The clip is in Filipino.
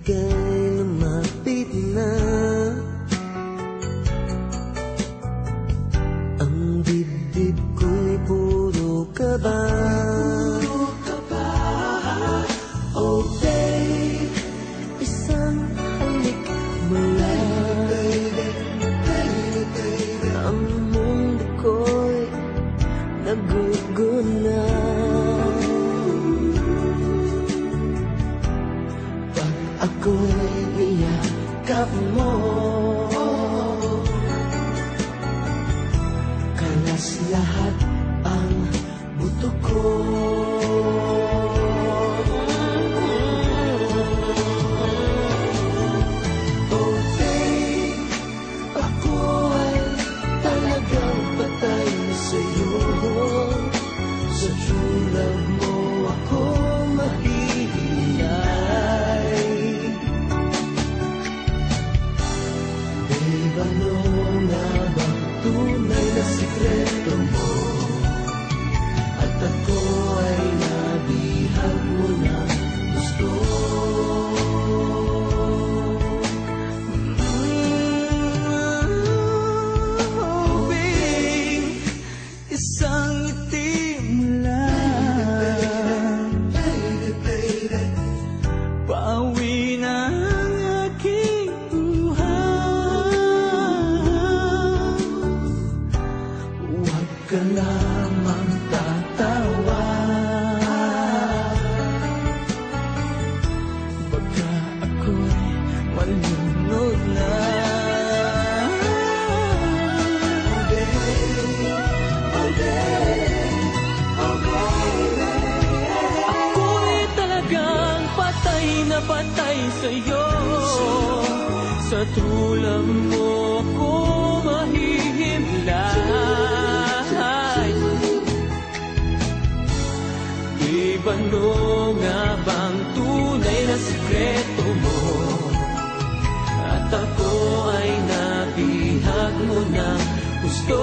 ika'y lumapit na Ang dibdib ko'y puro kaba Puro kaba, oh babe Isang halik mo lang. Baby, baby, baby, naguguna ko'y biyakap mo. Kalas lahat ang buto ko. Malunod na Ako'y talagang patay na patay sa'yo. Sa tulang ako mahihimlay Ibano nga bang tunay na sikreto mo Ako ay nabihag mo ng gusto